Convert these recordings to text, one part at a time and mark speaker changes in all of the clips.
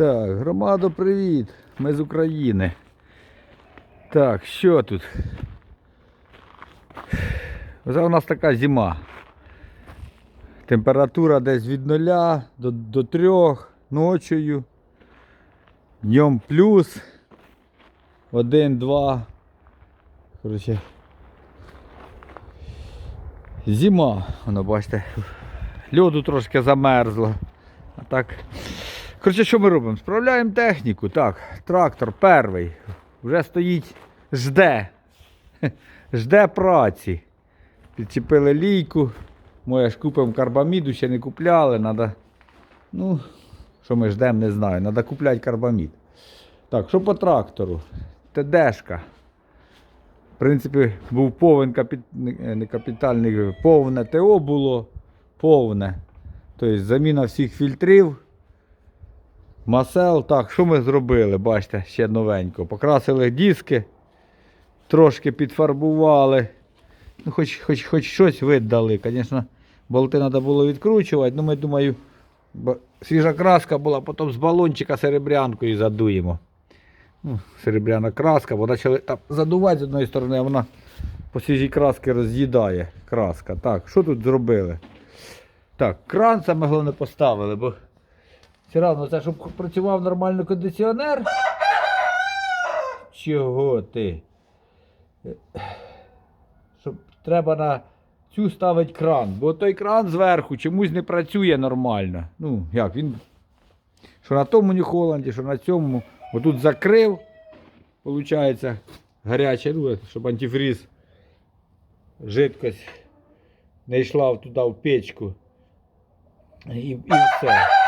Speaker 1: Так, громадо, привіт! Ми з України. Так, що тут? Вже у нас така зима. Температура десь від 0 до, до 3 ночою. Днем плюс. 1, 2. Короче. Зима, воно бачите. Льоду трошки замерзло. А так. Коротше, що ми робимо? Справляємо техніку. Так, трактор перший. Вже стоїть, жде. Жде праці. Підчепили лійку. Моє ж купимо карбаміду, ще не купляли. Надо, ну, що ми ждемо, не знаю. Треба купляти карбамід. Так, що по трактору? ТДшка. В принципі, був повен капі... не не капітальний, повне ТО було. Повне. Тобто заміна всіх фільтрів. Масел. Так, що ми зробили? Бачите, ще новенько. Покрасили диски, трошки підфарбували. Ну, хоч, хоч, хоч щось видали. Звісно, болти треба було відкручувати. Ну, ми думаю, свіжа краска була, потім з балончика серебрянкою задуємо. Ну, серебряна краска, бо почали там задувати з одної сторони, а вона по свіжій краски роз'їдає краска. Так, що тут зробили? Так, кран саме головне поставили, бо все одно це, щоб працював нормально кондиціонер. Чого ти? Щоб треба на цю ставити кран, бо той кран зверху чомусь не працює нормально. Ну, як він. Що на тому Нью-Холланді, що на цьому. Отут закрив, виходить, гаряче, ну, щоб антифріз, жидкость не йшла туди в печку. І, і все.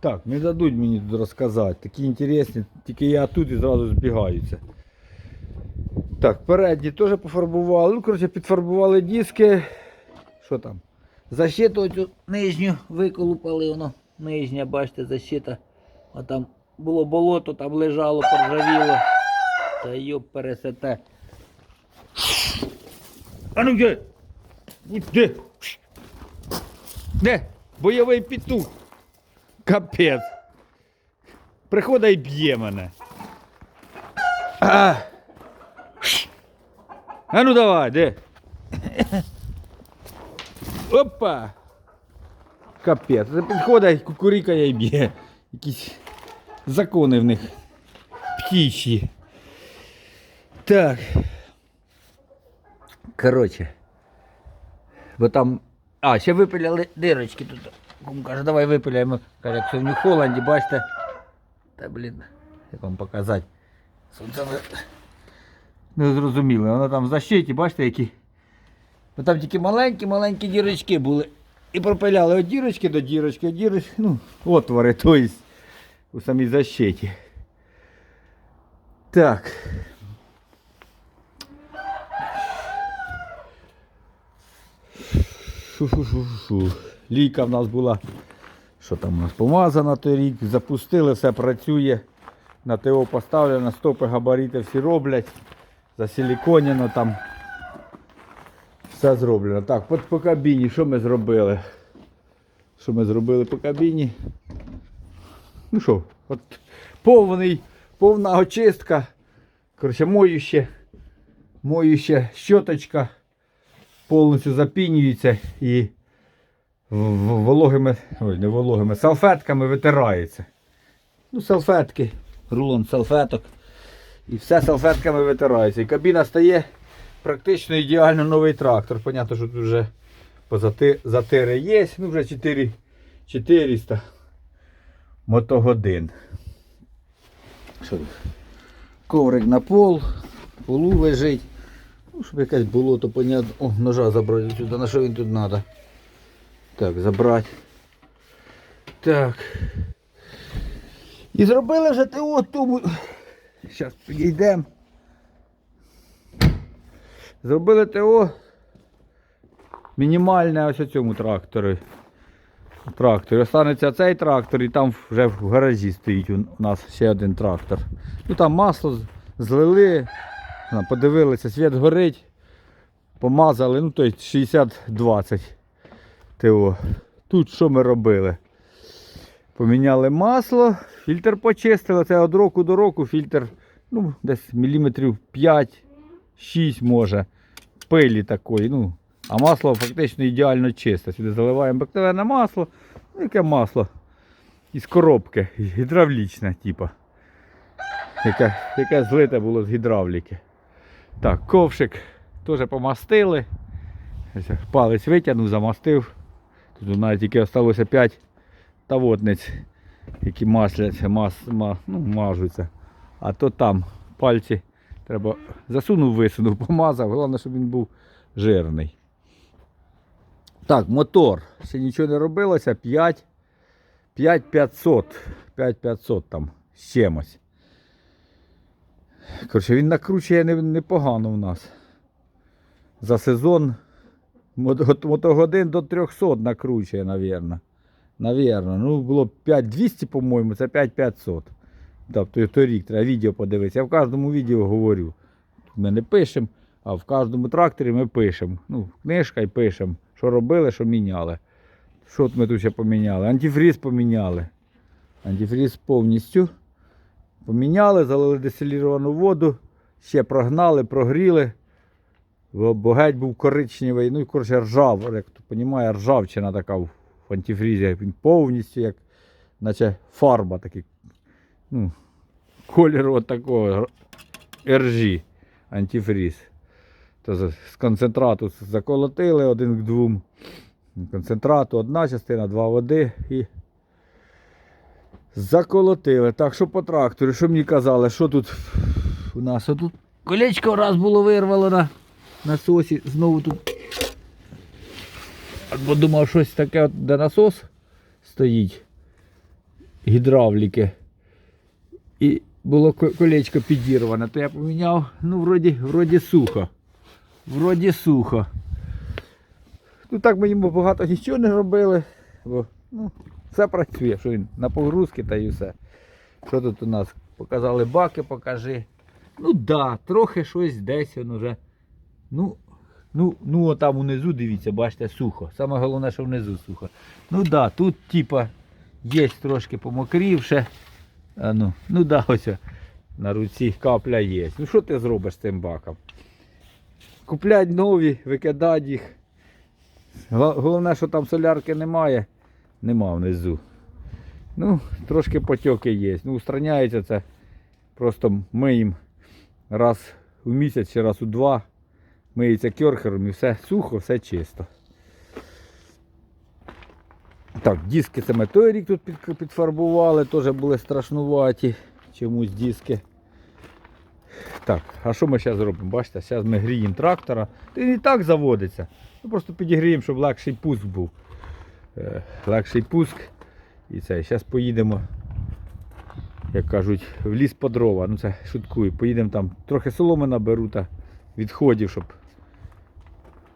Speaker 1: Так, не дадуть мені тут розказати. Такі інтересні, тільки я тут і зразу збігаються. Так, передні теж пофарбували. Ну, коротше, підфарбували диски. Що там? Защиту оцю нижню виколупали, воно нижня, бачите, защита. А там було болото, там лежало, поржавіло. Та йоп пересете. А ну де? Де? Де? Бойовий петух. Капець. Приходить і б'є мене. А, а ну давай, де? Опа! Капець. Це підходить, кукурікає і б'є. Якісь закони в них птічі. Так. Коротше. Бо там. А, ще випиляли дирочки тут. Кум каже, давай випиляємо. Каже, якщо в Нью-Холланді, бачите. Та блін, як вам показати. Сонце не, не зрозуміло. Воно там в защиті, бачите, які. Бо там тільки маленькі-маленькі дірочки були. І пропиляли від дірочки до дірочки, від дірочки, ну, отвори, тобто у самій защиті. Так. Фу-фу-фу-фу. Лійка в нас була, що там у нас помазана той рік, запустили, все працює. На ТО поставлено, стопи, габарити всі роблять. Засиліконіно там. Все зроблено. Так, по, по кабіні, що ми зробили? Що ми зробили по кабіні? Ну що, от повний, повна очистка. Коротше, моюще, моюще щоточка повністю запінюється і вологими, ой, не вологими, салфетками витирається. Ну, салфетки, рулон салфеток. І все салфетками витирається. І кабіна стає практично ідеально новий трактор. Понятно, що тут вже позати, затири є. Ну вже 4, 400 мотогодин. Що? Коврик на пол, полу лежить. Ну, щоб якесь було, то понятно. О, ножа забрати сюди. На що він тут треба? Так, забрати. Так. І зробили вже ТО тому. Зараз підійдемо. Зробили ТО мінімальне ось цьому тракторі. Тракторі. Останеться цей трактор і там вже в гаражі стоїть у нас ще один трактор. Ну там масло злили, подивилися, світ горить, помазали, ну тобто 60-20 ТО. Тут що ми робили? Поміняли масло, фільтр почистили. Це від року до року фільтр ну, десь міліметрів 5-6 може. Пилі такої. Ну, а масло фактично ідеально чисте. Сюди заливаємо бактеріальне масло. Ну, яке масло? Із коробки, гідравлічне, типу. Яке, яке злите було з гідравліки. Так, ковшик теж помастили. Палець витягнув, замастив. Тут навіть тільки залишилося 5 тавотниць, які масляться, мас, ма, ну, мажуться. А то там пальці треба засунув, висунув, помазав. Головне, щоб він був жирний. Так, мотор. Ще нічого не робилося. 5 5500. 5500 там з чимось. Коротше, він накручує непогано в нас. За сезон мотогодин до 300 накручує, навірно. Навірно. Ну, було 5200, по-моєму, це 5500. Тобто торік треба відео подивитися. Я в кожному відео говорю. Ми не пишемо, а в кожному тракторі ми пишемо. Ну, книжка і пишемо, що робили, що міняли. Що ми тут ще поміняли? Антифріз поміняли. Антифріз повністю. Поміняли, залили дистиліровану воду, ще прогнали, прогріли. Бо геть був коричневий, ну і коротше ржав, як хто розуміє, ржавчина така в антифрізі. Він повністю як, наче фарба такий. Ну, кольору такого РЖ антифріз. То з концентрату заколотили один к двом. Концентрату одна частина, два води і заколотили. Так, що по трактору, що мені казали, що тут у нас? А тут колечко раз було вирвало на насосі. Знову тут. Бо думав, щось таке, де насос стоїть. Гідравліки. І було колечко підірване, то я поміняв, ну, вроді, вроді сухо. Вроді сухо. Ну так ми йому багато нічого не робили, бо ну, все працює, що він на погрузки та і все. Що тут у нас? Показали баки, покажи. Ну да, трохи щось десь воно вже. Ну, ну, ну там унизу, дивіться, бачите, сухо. Саме головне, що внизу сухо. Ну да, тут типа є трошки помокрівше. А ну, ну да, ось на руці капля є. Ну що ти зробиш з цим баком? Куплять нові, викидать їх. Головне, що там солярки немає. Нема внизу. Ну, трошки потьоки є. Ну, устраняється це. Просто миємо раз у місяць чи раз у два. Миється керхером і все сухо, все чисто. Так, диски ми той рік тут під, підфарбували, теж були страшнуваті. Чомусь диски. Так, а що ми зараз зробимо? Бачите, зараз ми гріємо трактора. Він і так заводиться. Ми просто підігріємо, щоб легший пуск був. Е, легший пуск. І це. Зараз поїдемо, як кажуть, в ліс по дрова. Ну це шуткую. Поїдемо там, трохи соломи наберу та відходів, щоб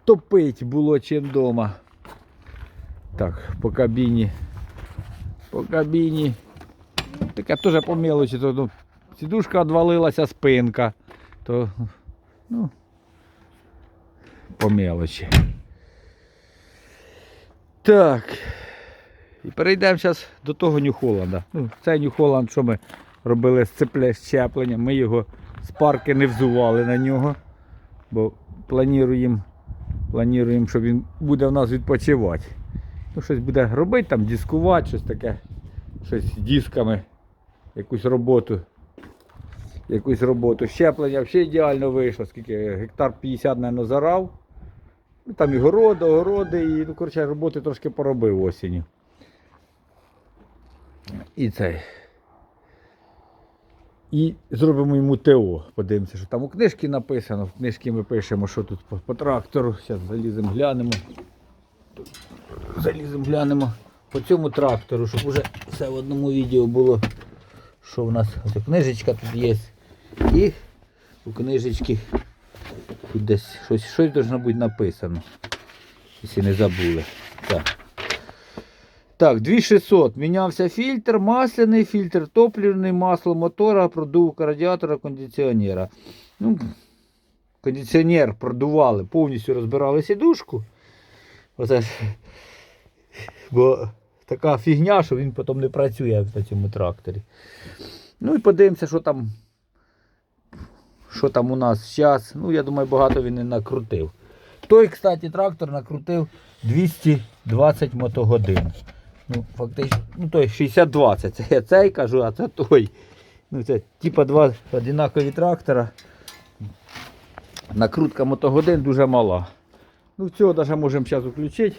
Speaker 1: топить було чим вдома. Так, по кабіні. По кабіні. Таке теж по. То, ну, сідушка відвалилася, спинка. То, ну, по. Так. І перейдемо зараз до того Нью-Холланда. Ну, цей Нью-Холланд, що ми робили з цепле щепленням, ми його з парки не взували на нього, бо плануємо, плануємо, що він буде в нас відпочивати. Ну, щось буде робити, там дискувати, щось таке, щось з дисками, якусь роботу. Якусь роботу. Щеплення взагалі ідеально вийшло, скільки гектар 50, мабуть, зарав. Ну, там і городи, огороди, і ну, коротше, роботи трошки поробив осінню. І цей. І зробимо йому ТО. Подивимося, що там у книжці написано. В книжці ми пишемо, що тут по, по трактору. Зараз заліземо, глянемо. Заліземо, глянемо по цьому трактору, щоб уже все в одному відео було. Що в нас? Ось книжечка тут є. І у книжечці тут десь щось, щось должно бути написано. Якщо не забули. Так. Так, 2600. Мінявся фільтр, масляний фільтр, топливний, масло мотора, продувка радіатора, кондиціонера. Ну, кондиціонер продували, повністю розбирали сідушку. Оце. Бо така фігня, що він потім не працює на цьому тракторі. Ну і подивимося, що там. Що там у нас зараз. Ну, я думаю, багато він не накрутив. Той, кстати, трактор накрутив 220 мотогодин. Ну, фактично, ну той 60-20. Це я цей кажу, а це той. Ну, це типа два одинакові трактора. Накрутка мотогодин дуже мала. Ну, цього навіть можемо зараз включити.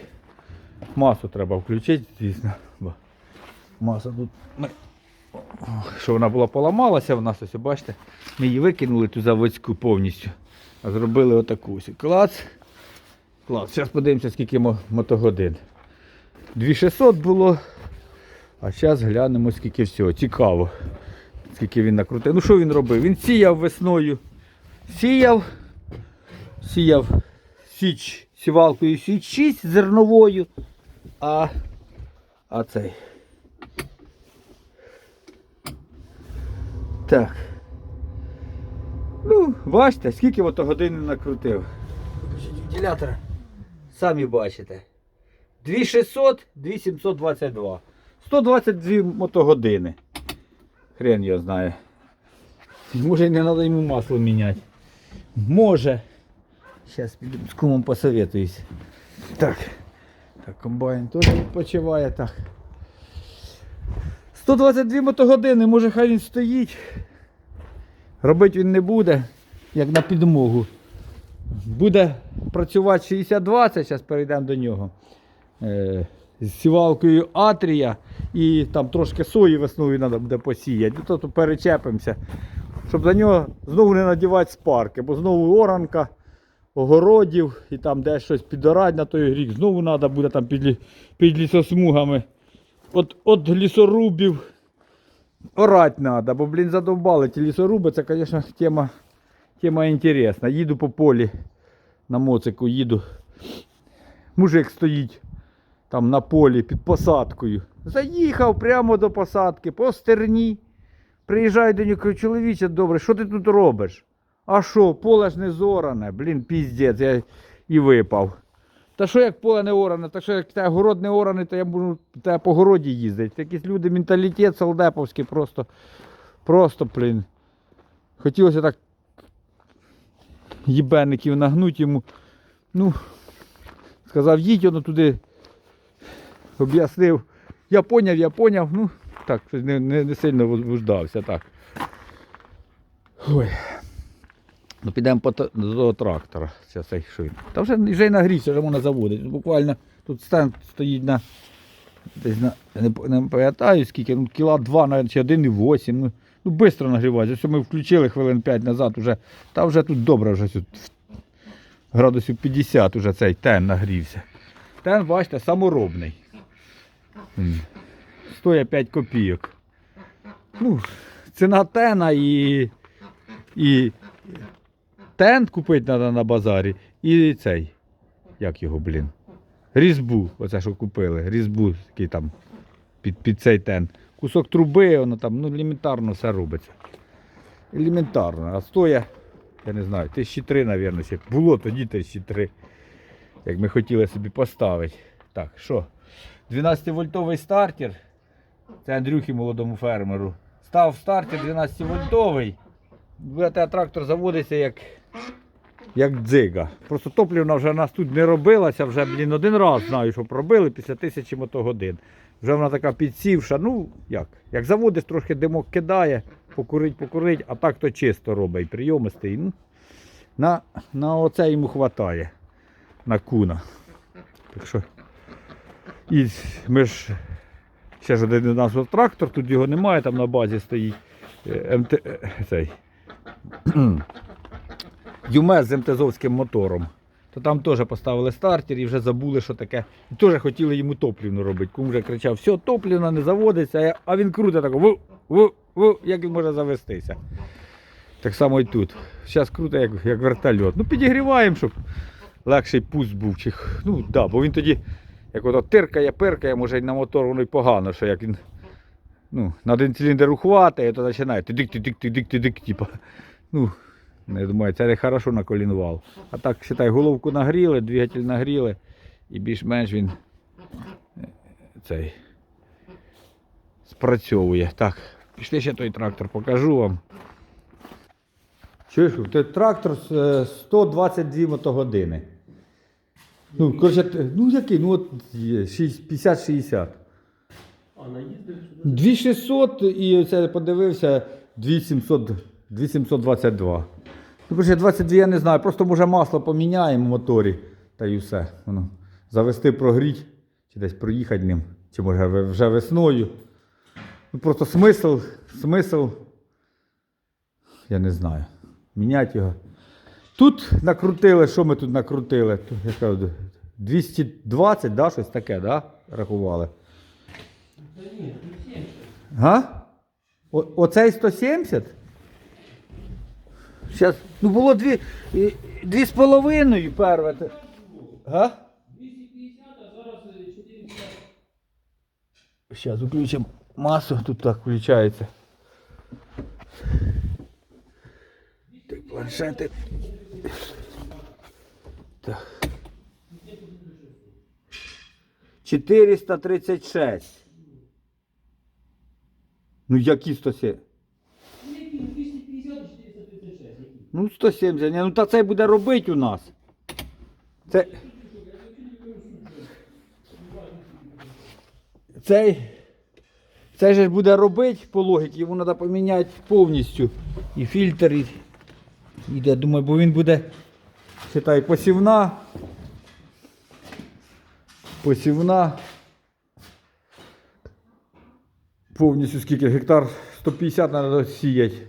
Speaker 1: Масу треба включити, звісно. Бо маса тут. Що вона була поламалася в нас, ось бачите, ми її викинули ту заводську повністю. А зробили отаку ось. Клац. Клац. Зараз подивимося, скільки мотогодин. 2600 було. А зараз глянемо, скільки всього. Цікаво. Скільки він накрутив. Ну що він робив? Він сіяв весною. Сіяв. Сіяв січ сівалкою січ 6 зерновою. А, а цей. Так. Ну, бачите, скільки години накрутив. Вентилятора. Самі бачите. 2600, 2722. 122 мотогодини. Хрен його знає. Може не треба йому масло міняти. Може. Зараз піду з кумом посоветуюсь. Так. Так, комбайн теж відпочиває так. 122 мотогодини, може хай він стоїть. Робити він не буде, як на підмогу. Буде працювати 60-20, зараз перейдемо до нього. Е, з сівалкою Атрія і там трошки сої весною треба буде посіяти. Ну, то перечепимося. Щоб за нього знову не надівати спарки, бо знову оранка, огородів і там десь щось підорати на той рік. Знову треба буде там під, під лісосмугами. От, от лісорубів орати треба, бо, блін, задовбали ті лісоруби. Це, звісно, тема, тема інтересна. Їду по полі на моцику, їду. Мужик стоїть там на полі під посадкою. Заїхав прямо до посадки, по стерні. Приїжджаю до нього, кажу, чоловіче, добре, що ти тут робиш? А що, поле ж не зоране, блін, піздець, я і випав. Та що як поле не оране, та що як те город не ораний, то я можу те по городі їздити. Якісь люди, менталітет солдеповський, просто, просто, блін. Хотілося так їбенників нагнути йому. Ну, сказав, їдь воно туди, об'яснив. Я поняв, я поняв. Ну, так, не, не, не сильно возбуждався, так. Ой. Ну, підемо по до того трактора. Цей він. Та вже, вже й нагрівся, вже можна заводити. Буквально тут стенд стоїть на. Десь на, не, не пам'ятаю скільки, ну кіла 2, навіть чи 1,8. Ну, ну швидко нагрівається. Ось ми включили хвилин 5 назад, уже, та вже тут добре, вже тут градусів 50 уже цей тен нагрівся. Тен, бачите, саморобний. Стоїть 5 копійок. Ну, ціна тена і, і тент купити треба на базарі. І цей. Як його, блін? Різьбу, оце що купили. Різьбу, який там під, під цей тен. Кусок труби, воно там, ну, елементарно все робиться. Елементарно. А стоя, я не знаю, тисячі три, мабуть, було тоді тисячі три. Як ми хотіли собі поставити. Так, що? 12-вольтовий стартер. Це Андрюхі молодому фермеру. Став стартер 12-вольтовий. Буде трактор заводиться як, як дзига. Просто топлівна вже у нас тут не робилася, вже блін, один раз знаю, що пробили після тисячі мотогодин. Вже вона така підсівша. Ну, як? Як заводиш, трошки димок кидає, покурить, покурить, а так то чисто робить, прийомистий. Ну, на, на оце йому вистачає. На куна. Так що. І ми ж ще ж один у нас от трактор, тут його немає, там на базі стоїть е, МТ, е, цей, Юмес з МТЗовським мотором. То там теж поставили стартер і вже забули, що таке. І теж хотіли йому топлівну робити. Кум вже кричав, все, топлівна не заводиться, а він круто так, ву, ву, ву, як він може завестися. Так само і тут. Зараз круто, як, як вертольот. Ну підігріваємо, щоб легший пуст був. Чи, ну да, бо він тоді, як ото тиркає, пиркає, може й на мотор воно й погано, що як він ну, на один циліндр ухватає, то починає тидик, тидик, тидик, тидик, типа. Ну, не думаю, це не хорошо на колінвал. А так, считай, головку нагріли, двигатель нагріли, і більш-менш він е, цей спрацьовує. Так, пішли ще той трактор, покажу вам. Чуєш, це трактор е, 122 мотогодини. Ну, коротше, ну який? Ну от є, шість- 50-60.
Speaker 2: А наїздив сюди?
Speaker 1: 2600 і оце подивився 2700, 2722. Ну, коротше, 22 я не знаю, просто може масло поміняємо в моторі та і все. Воно. Завести, прогріть, чи десь проїхати ним, чи може ви- вже весною. Ну, просто смисл, смисл, я не знаю. Міняти його. Тут накрутили, що ми тут накрутили? Тут, я кажу, 220, да, щось таке, да? рахували.
Speaker 2: Та ні, тут 70.
Speaker 1: Га? О, оцей 170? Щас, ну було дві, і- дві з половиною Га?
Speaker 2: 250, а зараз е, 450.
Speaker 1: Зараз включимо масу, тут так включається. Планшети. Так. 436. Ну які 170?
Speaker 2: Ну, 250 436. які?
Speaker 1: Ну, 170. Ні, Ну та цей буде робити у нас. Це... Цей. Цей ж буде робити по логіці, йому треба поміняти повністю. І фільтр, і. Я думаю, бо він буде. Читай, посівна. Посівна. Повністю скільки гектар 150 треба сіяти.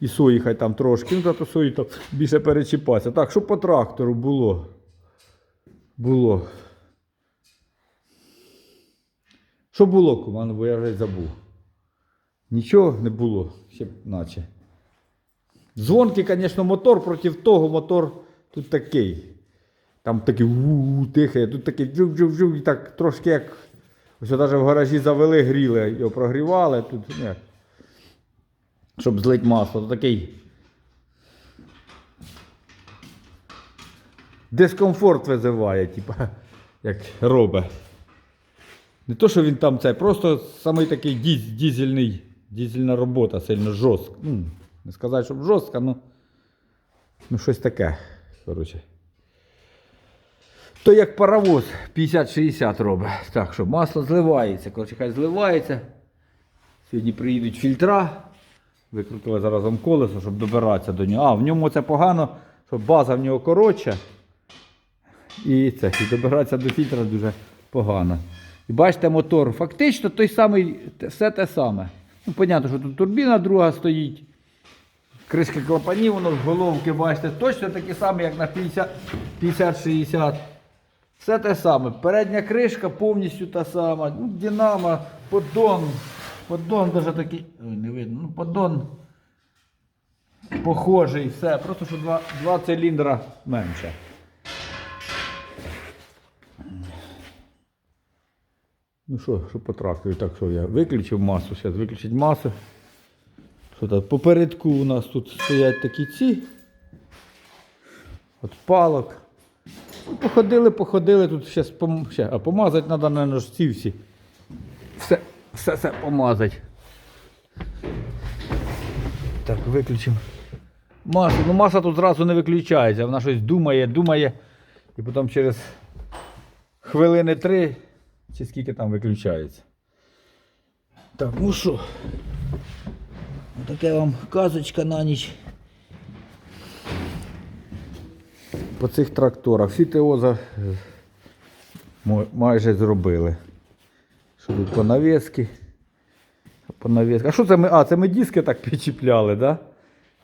Speaker 1: І сої хай там трошки. Ну, зато сої там більше перечіпатися. Так, що по трактору було? Було. Що було, куман, бо я вже забув. Нічого не було, ще б наче. Дзвонки, звісно, мотор проти того мотор тут такий. Там такий тихий, тут такий джук-джук-джук, і так трошки як. Ось навіть в гаражі завели, гріли, його прогрівали. Тут ні, щоб злить масло, то такий. Дискомфорт визиває, типа, як робить. Не то, що він там це, просто самий такий діз, дізельний, дізельна робота сильно жорстка. Не сказати, щоб жорстка, ну, ну щось таке. Коротше. То як паровоз 50-60 робить. Так що масло зливається. Коротше, хай зливається. Сьогодні приїдуть фільтра. Викрутили зараз колесо, щоб добиратися до нього. А, в ньому це погано, що база в нього коротша. І це, і добиратися до фільтра дуже погано. І бачите, мотор фактично той самий, все те саме. Ну, понятно, що тут турбіна друга стоїть. Кришки клапанів, воно головки, бачите, точно такі самі, як на 50 50-60. Все те саме. Передня кришка повністю та сама. Ну, Динамо, поддон. Поддон даже такий. Ой, не видно. Ну, поддон похожий, все. Просто що два, два циліндра менше. Ну що, що по трактору? Так що я виключив масу, зараз виключить масу. Що? Попередку у нас тут стоять такі ці. От палок. Ну, походили, походили, тут ще, пом... ще а помазати треба, мабуть, ці всі. Все, все, все помазати. Так, виключимо. Масу. Ну маса тут зразу не виключається, вона щось думає, думає. І потім через хвилини три, чи скільки там виключається. Так, ну що, таке вам казочка на ніч. По цих тракторах. Всі ТО за... майже зробили. Що тут по навіски. А що це ми? А, це ми диски так підчіпляли, так?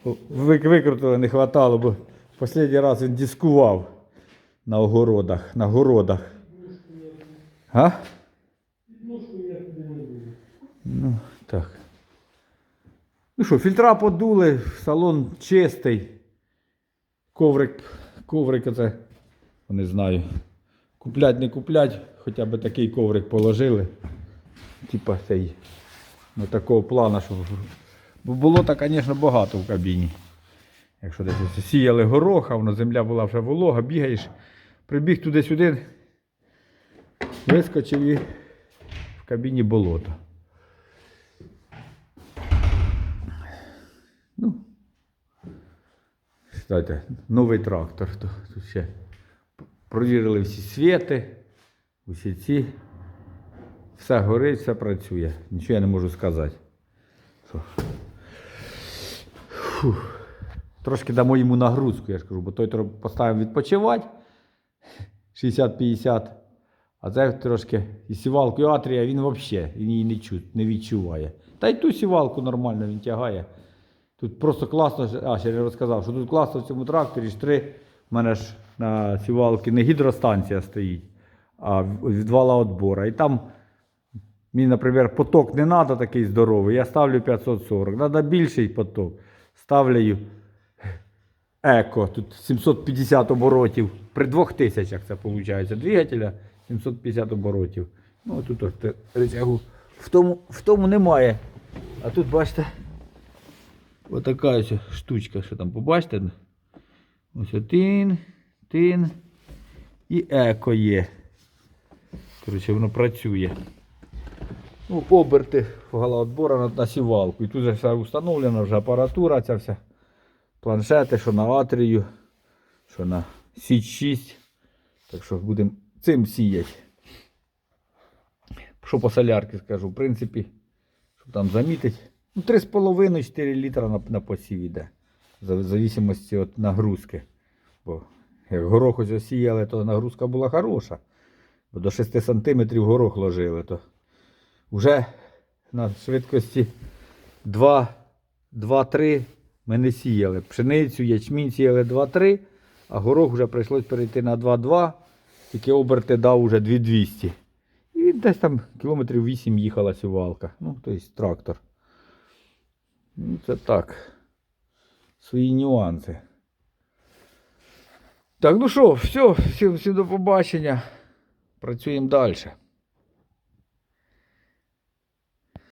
Speaker 1: Да? Викрутили, не хватало, бо останній раз він дискував на огородах, на городах. А? Ну, так. Ну що, фільтра подули, салон чистий. Коврик, коврик оце, не знаю. Куплять, не куплять, хоча б такий коврик положили. Типа цей. Ну, такого плану, щоб. Бо було так, звісно, багато в кабіні. Якщо десь сіяли гороха, воно земля була вже волога, бігаєш, прибіг туди-сюди, вискочив і в кабіні болото. Ну, Кстати, новий трактор. Тут, ще провірили всі світи, усі ці. Все горить, все працює. Нічого я не можу сказати. Фух. Трошки дамо йому нагрузку, я ж кажу, бо той поставив відпочивати 60-50, а це трошки і сівалку, і атрія він взагалі її не відчуває. Та й ту сівалку нормально він тягає. Тут просто класно, а ще не розказав, що тут класно в цьому тракторі ж три. У мене ж на сівалці не гідростанція стоїть, а відвала отбора. І там мені, наприклад, поток не треба такий здоровий, я ставлю 540. Треба більший поток. Ставлю еко, тут 750 оборотів. При 2000 це виходить. Двигателя 750 оборотів. Ну, тут ось. В тому, в тому немає. А тут, бачите, отака ось штучка, що там, побачите? Ось тин, тин і еко є. Коротше, воно працює. Ну, оберти галоотбора на, сівалку. І тут же все встановлена вже апаратура, ця вся планшети, що на атрію, що на Січ 6. Так що будемо цим сіяти. Що по солярки скажу, в принципі, щоб там замітити. Ну, 3,5-4 літра на, на посів іде. В зависимості від нагрузки. Бо як горох ось осіяли, то нагрузка була хороша. Бо до 6 см горох ложили, то вже на швидкості 2-3 ми не сіяли. Пшеницю, ячмінь сіяли 2-3, а горох вже прийшлось перейти на 2-2, тільки оберти дав уже 2200. І десь там кілометрів 8 їхала сівалка. Ну, тобто трактор. Ну, це так. Свої нюанси. Так, ну що, все, всім, всім до побачення. Працюємо далі.